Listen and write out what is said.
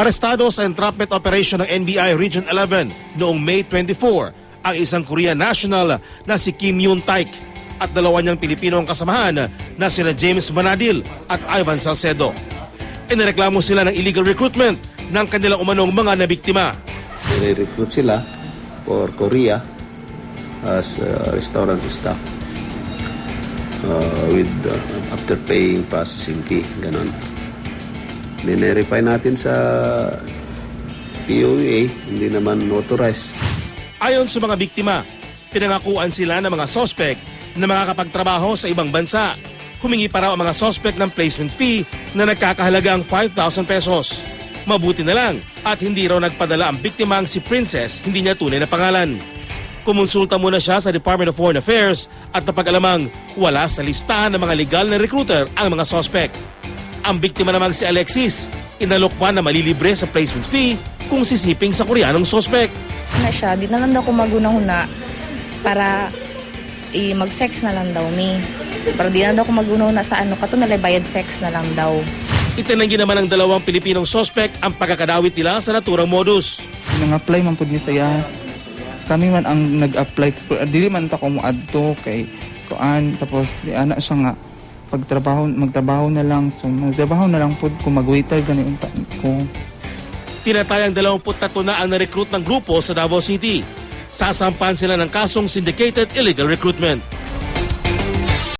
Arestado sa entrapment operation ng NBI Region 11 noong May 24 ang isang Korean national na si Kim Yoon Taik at dalawa niyang Pilipino ang kasamahan na sina James Manadil at Ivan Salcedo. Inireklamo sila ng illegal recruitment ng kanilang umanong mga nabiktima. Nire-recruit sila for Korea as uh, restaurant staff uh, with uh, after paying processing fee, ganon. Ninerify natin sa POA, hindi naman authorized. Ayon sa mga biktima, pinangakuan sila ng mga sospek na makakapagtrabaho sa ibang bansa. Humingi pa raw ang mga sospek ng placement fee na nagkakahalagang 5,000 pesos. Mabuti na lang at hindi raw nagpadala ang biktimang si Princess, hindi niya tunay na pangalan. Kumonsulta muna siya sa Department of Foreign Affairs at napag-alamang wala sa listahan ng mga legal na recruiter ang mga sospek. Ang biktima namang si Alexis, inalok pa na malilibre sa placement fee kung sisiping sa koreanong sospek. na siya, di na lang daw ko maguna-huna para i mag-sex na lang daw mi. Pero di na daw ko maguna sa ano, kato nalay bayad sex na lang daw. Itinanggi naman ng dalawang Pilipinong sospek ang pagkakadawit nila sa naturang modus. nang-apply man pud ni saya. Kami man ang nag-apply. Dili man ta ko mo adto kay kuan tapos di ana siya nga pagtrabaho magtrabaho na lang so magtrabaho na lang pud ko mag-waiter gani unta ko. Tinatayang 23 na ang na-recruit ng grupo sa Davao City. Sasampan sila ng kasong syndicated illegal recruitment.